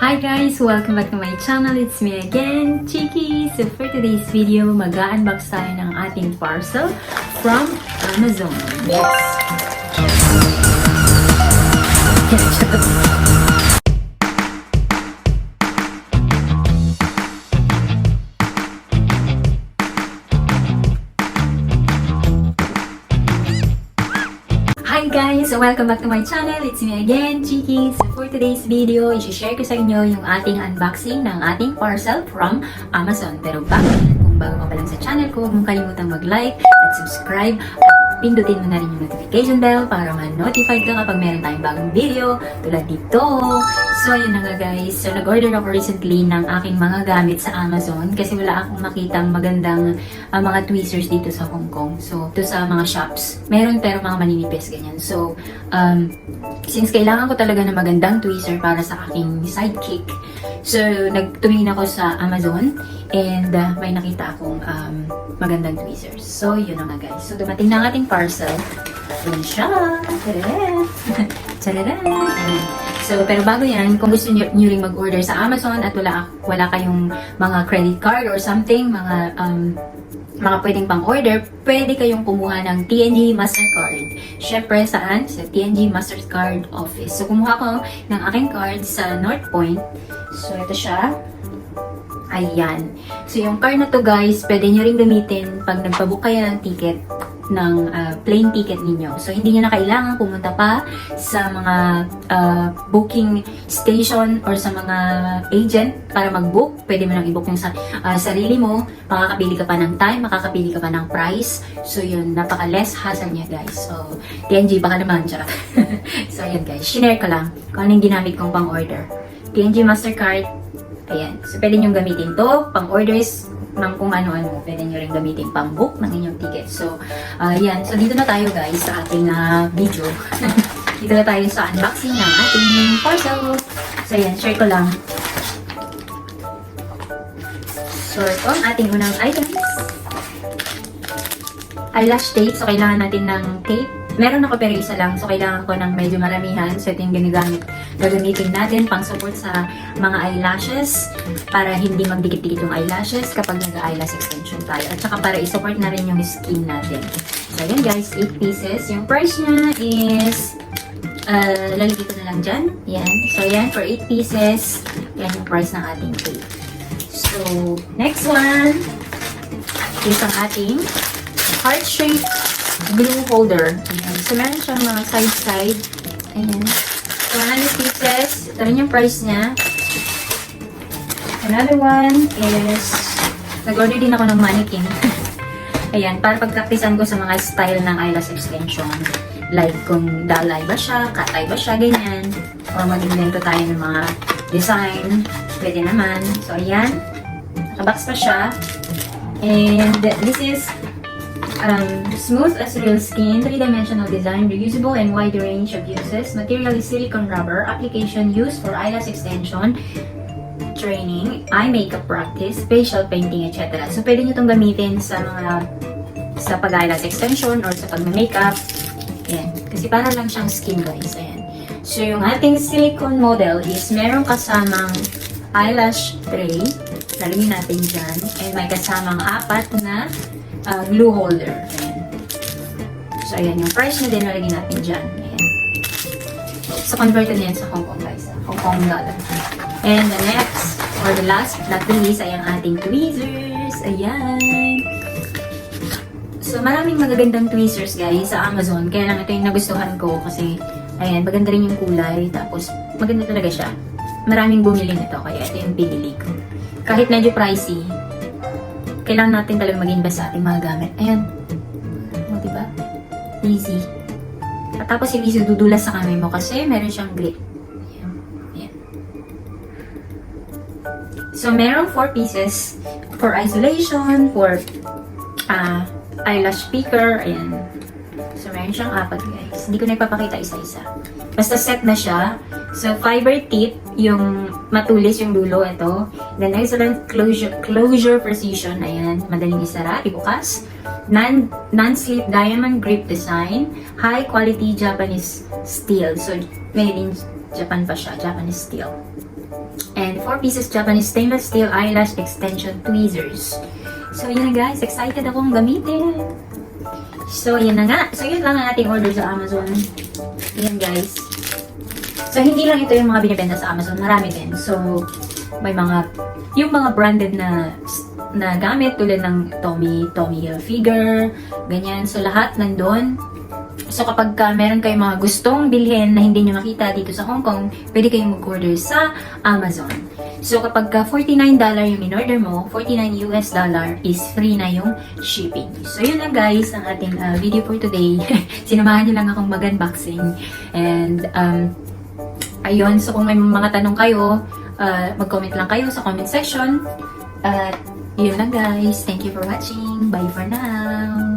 Hi guys! Welcome back to my channel. It's me again, Chiki. So for today's video, mag-unbox tayo ng ating parcel from Amazon. Yes! Hi guys! Welcome back to my channel. It's me again, Chiki. So for today's video, i-share ko sa inyo yung ating unboxing ng ating parcel from Amazon. Pero bago yan, kung bago ka pa lang sa channel ko, huwag mong kalimutang mag-like at subscribe at pindutin mo na rin yung notification bell para ma-notify ka kapag meron tayong bagong video tulad dito. So, yun na nga guys. So, nag-order ako recently ng aking mga gamit sa Amazon kasi wala akong makitang magandang ah, mga tweezers dito sa Hong Kong. So, to sa mga shops. Meron pero mga maninipis ganyan. So, um, since kailangan ko talaga ng magandang tweezer para sa aking sidekick, so, nagtumingin ako sa Amazon and ah, may nakita akong um, magandang tweezers. So, yun na nga guys. So, dumating na ang ating parcel. Yun siya. Ayan. So, pero bago yan, kung gusto nyo, nyo ring mag-order sa Amazon at wala, wala kayong mga credit card or something, mga um, mga pwedeng pang-order, pwede kayong kumuha ng TNG Mastercard. Siyempre, saan? Sa TNG Mastercard Office. So, kumuha ko ng aking card sa North Point. So, ito siya. Ayan. So, yung card na to guys, pwede nyo rin gamitin pag nagpabook kayo ng ticket ng ah, plane ticket ninyo. So, hindi nyo na kailangan pumunta pa sa mga ah, booking station or sa mga agent para mag-book. Pwede mo nang i-book yung sa, ah, sarili mo. Makakapili ka pa ng time, makakapili ka pa ng price. So, yun, napaka-less hassle niya, guys. So, TNG, baka naman, charot. so, yun, guys. Shinare ko lang kung ano yung ginamit kong pang-order. TNG Mastercard, Ayan. So, pwede nyo gamitin to pang orders ng kung ano-ano. Pwede nyo rin gamitin pang book ng inyong ticket. So, uh, ayan. So, dito na tayo guys sa ating ah, video. dito na tayo sa unboxing ng ating parcel. So, ayan. Share ko lang. So, ito ang ating unang items. Eyelash tape. So, kailangan natin ng tape. Meron ako pero isa lang. So, kailangan ko ng medyo maramihan. So, ito yung ginagamit. Gagamitin natin pang support sa mga eyelashes para hindi magdikit-dikit yung eyelashes kapag nag-eyelash extension tayo. At saka para i-support na rin yung skin natin. So, yun guys. 8 pieces. Yung price niya is uh, lalagay ko na lang dyan. Yan. So, yan. For 8 pieces, yan yung price ng ating tape. So, next one is ang ating heart-shaped glue holder. Ayan. So, meron siyang mga side-side. Ayan. So, 100 pieces. Ito rin yung price niya. Another one is, nag-order din ako ng mannequin. Ayan, para pagpraktisan ko sa mga style ng eyelash extension. Like, kung dalay ba siya, katay ba siya, ganyan. Or mag-invento tayo ng mga design. Pwede naman. So, ayan. Nakabox pa siya. And this is um, smooth as real skin, three-dimensional design, reusable and wide range of uses. Material is silicone rubber. Application used for eyelash extension, training, eye makeup practice, facial painting, etc. So, pwede nyo itong gamitin sa mga sa pag-eyelash extension or sa pag-makeup. Ayan. Kasi para lang siyang skin guys. Ayan. So, yung ating silicone model is merong kasamang eyelash tray. Lalagyan natin dyan. And may kasamang apat na uh, glue holder. Ayan. So, ayan. Yung price na din nalagyan natin dyan. Ayan. So, converted na yan sa Hong Kong guys. Hong Kong dollar. And the next, or the last, not the least, ay ang ating tweezers. Ayan. So, maraming magagandang tweezers, guys, sa Amazon. Kaya lang ito yung nagustuhan ko kasi, ayan, maganda rin yung kulay. Tapos, maganda talaga siya. Maraming bumili nito, kaya ito yung pinili ko. Kahit medyo pricey, kailangan natin talaga mag-invest sa ating mga gamit. Ayan. O, diba? Easy. At tapos, hindi siya dudulas sa kamay mo kasi meron siyang grip. Ayan. So, meron 4 pieces for isolation, for ah eyelash picker, ayan. So, meron siyang apat, guys. Hindi ko na ipapakita isa-isa. Basta set na siya. So, fiber tip, yung matulis yung dulo, ito. Then, excellent closure, closure precision, ayan. Madaling isara, ibukas. Non, non-slip diamond grip design. High quality Japanese steel. So, made in Japan pa siya, Japanese steel. And 4 pieces Japanese stainless steel eyelash extension tweezers. So yun guys, excited akong gamitin. So yun na nga. So yun lang ang ating order sa Amazon. Yan guys. So hindi lang ito yung mga binibenta sa Amazon, marami din. So may mga yung mga branded na na gamit tulad ng Tommy Tommy Hilfiger, ganyan. So lahat nandun. So kapag ka meron kayong mga gustong bilhin na hindi nyo makita dito sa Hong Kong, pwede kayong mag-order sa Amazon. So kapag ka $49 yung in-order mo, 49 US dollar is free na yung shipping. So yun lang guys ang ating uh, video for today. Sinamahan nyo lang akong mag-unboxing. And um, ayun, so kung may mga tanong kayo, uh, mag-comment lang kayo sa comment section. At yun lang guys. Thank you for watching. Bye for now.